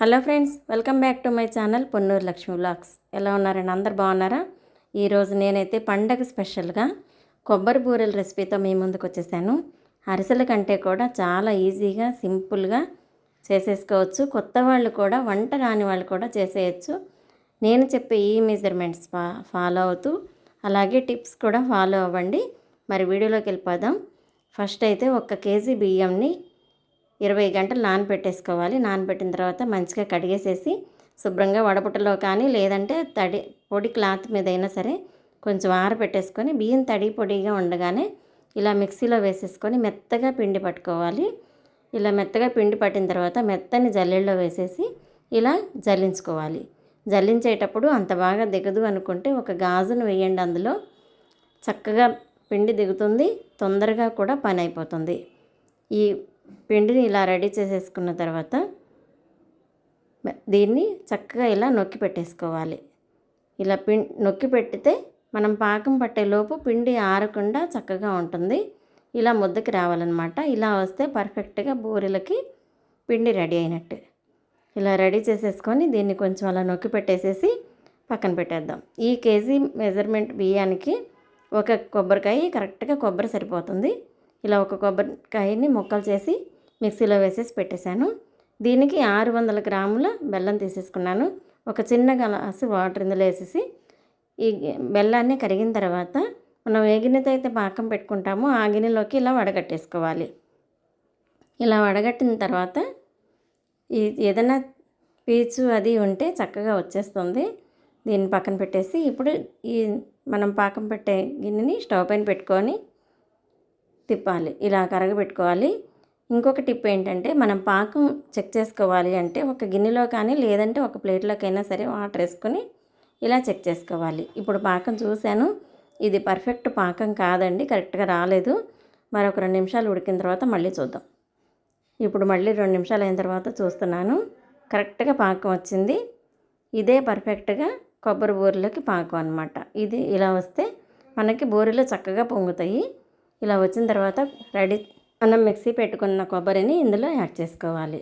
Hello friends welcome back to my channel Ponnuru Lakshmi blogs ఎలా ఉన్నారండి? అందరు బాగున్నారా? ఈరోజు నేనైతే పండగ స్పెషల్గా కొబ్బరి బూరెల రెసిపీతో మీ ముందుకు వచ్చేసాను. అరిసెల కంటే కూడా చాలా ఈజీగా సింపుల్గా చేసేసుకోవచ్చు. కొత్త వాళ్ళు కూడా వంట రాని వాళ్ళు కూడా చేసేయచ్చు. నేను చెప్పే ఈ మెజర్మెంట్స్ ఫా ఫాలో అవుతూ అలాగే టిప్స్ కూడా ఫాలో అవ్వండి. మరి వీడియోలోకి వెళ్ళిపోదాం. ఫస్ట్ అయితే ఒక కేజీ బియ్యంని ఇరవై గంటలు నానబెట్టేసుకోవాలి. నానబెట్టిన తర్వాత మంచిగా కడిగేసేసి శుభ్రంగా వడపుట్టలో కానీ లేదంటే తడి పొడి క్లాత్ మీద అయినా సరే కొంచెం ఆరబెట్టేసుకొని బియ్యం తడి పొడిగా ఉండగానే ఇలా మిక్సీలో వేసేసుకొని మెత్తగా పిండి పట్టుకోవాలి. ఇలా మెత్తగా పిండి పట్టిన తర్వాత మెత్తని జల్లెల్లో వేసేసి ఇలా జల్లించుకోవాలి. జల్లించేటప్పుడు అంత బాగా దిగదు అనుకుంటే ఒక గాజును వేయండి అందులో. చక్కగా పిండి దిగుతుంది తొందరగా కూడా పని అయిపోతుంది. ఈ పిండిని ఇలా రెడీ చేసేసుకున్న తర్వాత దీన్ని చక్కగా ఇలా నొక్కి పెట్టేసుకోవాలి. ఇలా పిం నొక్కి పెట్టితే మనం పాకం పట్టేలోపు పిండి ఆరకుండా చక్కగా ఉంటుంది. ఇలా ముద్దకి రావాలన్నమాట. ఇలా వస్తే పర్ఫెక్ట్గా బూరెలకి పిండి రెడీ అయినట్టు. ఇలా రెడీ చేసేసుకొని దీన్ని కొంచెం అలా నొక్కి పెట్టేసేసి పక్కన పెట్టేద్దాం. ఈ కేజీ మెజర్మెంట్ బియ్యానికి ఒక కొబ్బరికాయ కరెక్ట్గా కొబ్బరి సరిపోతుంది. ఇలా ఒక కొబ్బరికాయని ముక్కలు చేసి మిక్సీలో వేసేసి పెట్టేశాను. దీనికి ఆరు వందల గ్రాముల బెల్లం తీసేసుకున్నాను. ఒక చిన్న గ్లాసు వాటర్ ఇందులో వేసేసి ఈ బెల్లాన్ని కరిగిన తర్వాత మనం ఏ గిన్నెతో అయితే పాకం పెట్టుకుంటామో ఆ గిన్నెలోకి ఇలా వడగట్టేసుకోవాలి. ఇలా వడగట్టిన తర్వాత ఈ ఏదైనా పీచు అది ఉంటే చక్కగా వచ్చేస్తుంది. దీన్ని పక్కన పెట్టేసి ఇప్పుడు ఈ మనం పాకం పెట్టే గిన్నెని స్టవ్ పైన పెట్టుకొని తిప్పాలి. ఇలా కరగబెట్టుకోవాలి. ఇంకొక టిప్ ఏంటంటే మనం పాకం చెక్ చేసుకోవాలి అంటే ఒక గిన్నెలో కానీ లేదంటే ఒక ప్లేట్లోకైనా సరే వాటర్ వేసుకొని ఇలా చెక్ చేసుకోవాలి. ఇప్పుడు పాకం చూశాను. ఇది పర్ఫెక్ట్ పాకం కాదండి. కరెక్ట్గా రాలేదు. మరొక రెండు నిమిషాలు ఉడికిన తర్వాత మళ్ళీ చూద్దాం. ఇప్పుడు మళ్ళీ రెండు నిమిషాలు అయిన తర్వాత చూస్తున్నాను. కరెక్ట్గా పాకం వచ్చింది. ఇదే పర్ఫెక్ట్గా కొబ్బరి బూరెలకి పాకం అనమాట ఇది ఇలా వస్తే మనకి బూరెలు చక్కగా పొంగుతాయి. ఇలా వచ్చిన తర్వాత రెడీ మనం మిక్సీ పెట్టుకున్న కొబ్బరిని ఇందులో యాడ్ చేసుకోవాలి.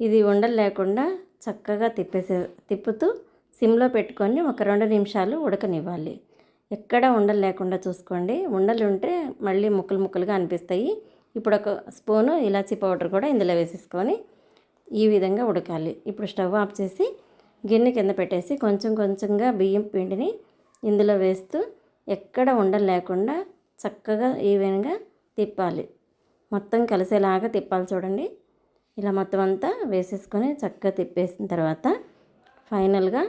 ఇది ఉండలు లేకుండా చక్కగా తిప్పేసే తిప్పుతూ సిమ్లో పెట్టుకొని ఒక రెండు నిమిషాలు ఉడకనివ్వాలి. ఎక్కడ ఉండలు లేకుండా చూసుకోండి. ఉండలు ఉంటే మళ్ళీ ముక్కలు ముక్కలుగా అనిపిస్తాయి. ఇప్పుడు ఒక స్పూను ఇలాచీ పౌడర్ కూడా ఇందులో వేసేసుకొని ఈ విధంగా ఉడకాలి. ఇప్పుడు స్టవ్ ఆఫ్ చేసి గిన్నె కింద పెట్టేసి కొంచెం కొంచెంగా బియ్యం పిండిని ఇందులో వేస్తూ ఎక్కడ ఉండలు లేకుండా చక్కగా ఈవెన్గా తిప్పాలి. మొత్తం కలిసేలాగా తిప్పాలి చూడండి. ఇలా మొత్తం అంతా వేసేసుకొని చక్కగా తిప్పేసిన తర్వాత ఫైనల్గా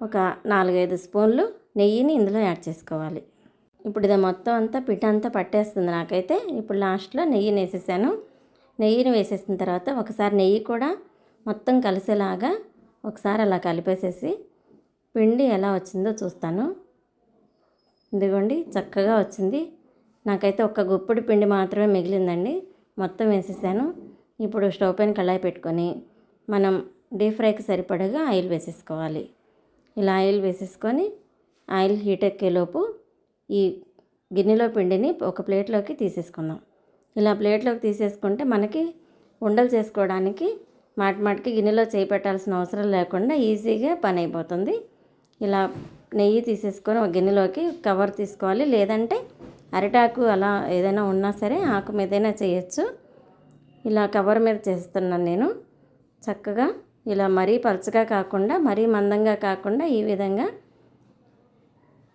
ఒక నాలుగైదు స్పూన్లు నెయ్యిని ఇందులో యాడ్ చేసుకోవాలి. ఇప్పుడు ఇది మొత్తం అంతా పిట్ట అంతా పట్టేస్తుంది నాకైతే. ఇప్పుడు లాస్ట్లో నెయ్యిని వేసేసాను. నెయ్యిని వేసేసిన తర్వాత ఒకసారి నెయ్యి కూడా మొత్తం కలిసేలాగా ఒకసారి అలా కలిపేసేసి పిండి ఎలా వచ్చిందో చూస్తాను. ఇదిగోండి చక్కగా వచ్చింది. నాకైతే ఒక్క గుప్పిడి పిండి మాత్రమే మిగిలిందండి. మొత్తం వేసేసాను. ఇప్పుడు స్టవ్ పైన కళాయి పెట్టుకొని మనం డీప్ ఫ్రైకి సరిపడగా ఆయిల్ వేసేసుకోవాలి. ఇలా ఆయిల్ వేసేసుకొని ఆయిల్ హీట్ ఎక్కేలోపు ఈ గిన్నెలో పిండిని ఒక ప్లేట్లోకి తీసేసుకుందాం. ఇలా ప్లేట్లోకి తీసేసుకుంటే మనకి ఉండలు చేసుకోవడానికి మాటి మాటికి గిన్నెలో చేయి పెట్టాల్సిన అవసరం లేకుండా ఈజీగా పని అయిపోతుంది. ఇలా నెయ్యి తీసేసుకొని ఒక గిన్నెలోకి కవర్ తీసుకోవాలి. లేదంటే అరిటాకు అలా ఏదైనా ఉన్నా సరే ఆకు మీదైనా చేయొచ్చు. ఇలా కవర్ మీద చేస్తున్నాను నేను. చక్కగా ఇలా మరీ పలుచగా కాకుండా మరీ మందంగా కాకుండా ఈ విధంగా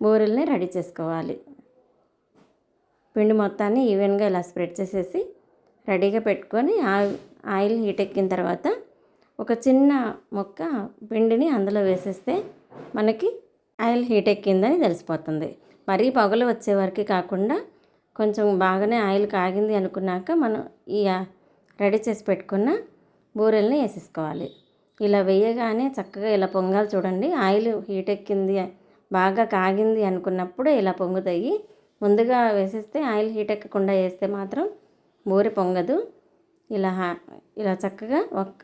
బూరెల్ని రెడీ చేసుకోవాలి. పిండి మొత్తాన్ని ఈవెన్గా ఇలా స్ప్రెడ్ చేసేసి రెడీగా పెట్టుకొని ఆయిల్ ఆయిల్ హీట్ ఎక్కిన తర్వాత ఒక చిన్న మొక్క పిండిని అందులో వేసేస్తే మనకి ఆయిల్ హీట్ ఎక్కిందని తెలిసిపోతుంది. మరీ పొగలు వచ్చే వరకు కాకుండా కొంచెం బాగానే ఆయిల్ కాగింది అనుకున్నాక మనం ఈ రెడీ చేసి పెట్టుకున్న బూరెల్ని వేసేసుకోవాలి. ఇలా వేయగానే చక్కగా ఇలా పొంగాలి చూడండి. ఆయిల్ హీట్ ఎక్కింది బాగా కాగింది అనుకున్నప్పుడు ఇలా పొంగుతాయి. ముందుగా వేసేస్తే ఆయిల్ హీట్ ఎక్కకుండా వేస్తే మాత్రం బూరె పొంగదు. ఇలా ఇలా చక్కగా ఒక్క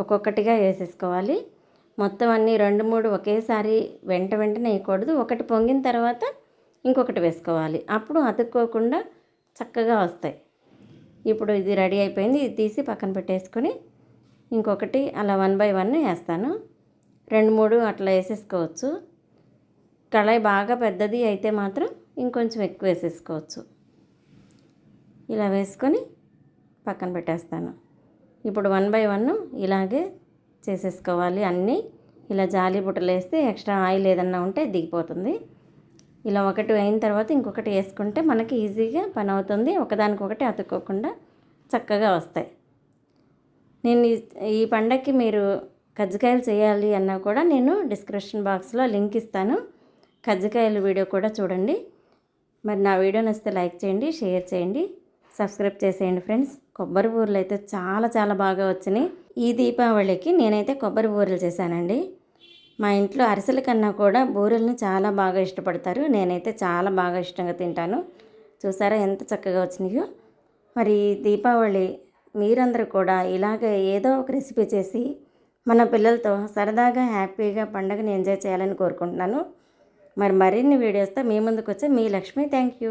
ఒక్కొక్కటిగా వేసేసుకోవాలి. మొత్తం అన్నీ రెండు మూడు ఒకేసారి వెంట వెంటనే వేయకూడదు. ఒకటి పొంగిన తర్వాత ఇంకొకటి వేసుకోవాలి. అప్పుడు అతుక్కోకుండా చక్కగా వస్తాయి. ఇప్పుడు ఇది రెడీ అయిపోయింది. ఇది తీసి పక్కన పెట్టేసుకొని ఇంకొకటి అలా వన్ బై వన్ వేస్తాను. రెండు మూడు అట్లా వేసేసుకోవచ్చు. కళాయి బాగా పెద్దది అయితే మాత్రం ఇంకొంచెం ఎక్కువ వేసేసుకోవచ్చు. ఇలా వేసుకొని పక్కన పెట్టేస్తాను. ఇప్పుడు వన్ బై వన్ ఇలాగే చేసేసుకోవాలి అన్నీ. ఇలా జాలి బుట్టలు వేస్తే ఎక్స్ట్రా ఆయిల్ ఏదన్నా ఉంటే దిగిపోతుంది. ఇలా ఒకటి అయిన తర్వాత ఇంకొకటి వేసుకుంటే మనకి ఈజీగా పని అవుతుంది. ఒకదానికొకటి అతుక్కోకుండా చక్కగా వస్తాయి. నేను ఈ పండగకి మీరు కజ్జికాయలు చేయాలి అన్నా కూడా నేను డిస్క్రిప్షన్ బాక్స్లో లింక్ ఇస్తాను. కజ్జికాయల వీడియో కూడా చూడండి. మరి నా వీడియో నచ్చితే లైక్ చేయండి షేర్ చేయండి. సబ్స్క్రైబ్ చేసేయండి ఫ్రెండ్స్. కొబ్బరి ఊర్లు అయితే చాలా చాలా బాగా వచ్చినాయి. ఈ దీపావళికి నేనైతే కొబ్బరి బూరెలు చేశానండి. మా ఇంట్లో అరిసెల కన్నా కూడా బూరెలను చాలా బాగా ఇష్టపడతారు. నేనైతే చాలా బాగా ఇష్టంగా తింటాను. చూసారా ఎంత చక్కగా వచ్చినాయో. మరి దీపావళి మీరందరూ కూడా ఇలాగ ఏదో ఒక రెసిపీ చేసి మన పిల్లలతో సరదాగా హ్యాపీగా పండుగను ఎంజాయ్ చేయాలని కోరుకుంటున్నాను. మరి మరిన్ని వీడియోస్తో మీ ముందుకు వచ్చే మీ లక్ష్మి. Thank you.